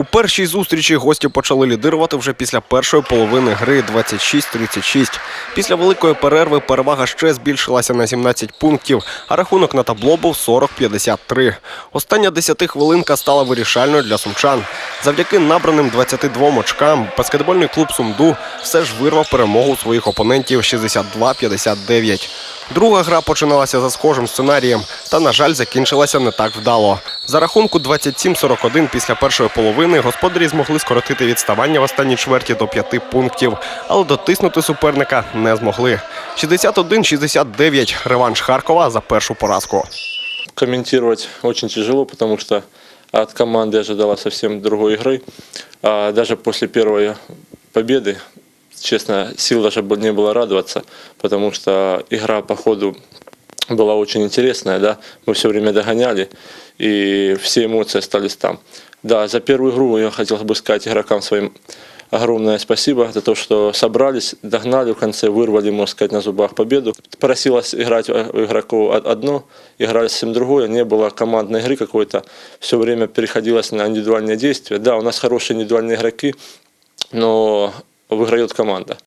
У першій зустрічі гості почали лідирувати вже після першої половини гри 26-36. Після великої перерви перевага ще збільшилася на 17 пунктів, а рахунок на табло був 40-53. Остання десятихвилинка стала вирішальною для сумчан. Завдяки набраним 22 очкам баскетбольний клуб Сумду все ж вирвав перемогу своїх опонентів 62-59. Друга гра починалася за схожим сценарієм, та, на жаль, закінчилася не так вдало. За рахунку 27-41 після першої половини господарі змогли скоротити відставання в останній чверті до п'яти пунктів, але дотиснути суперника не змогли. 61-69 – реванш Харкова за першу поразку. комментировать очень тяжело, потому что от команды ожидала совсем другой игры. А даже после первой победы, честно, сил даже не было радоваться, потому что игра по ходу была очень интересная, да, мы все время догоняли, и все эмоции остались там. Да, за первую игру я хотел бы сказать игрокам своим огромное спасибо за то, что собрались, догнали в конце, вырвали, можно сказать, на зубах победу. Просилось играть у игроков од- одно, играли совсем другое, не было командной игры какой-то, все время переходилось на индивидуальные действия. Да, у нас хорошие индивидуальные игроки, но выиграет команда.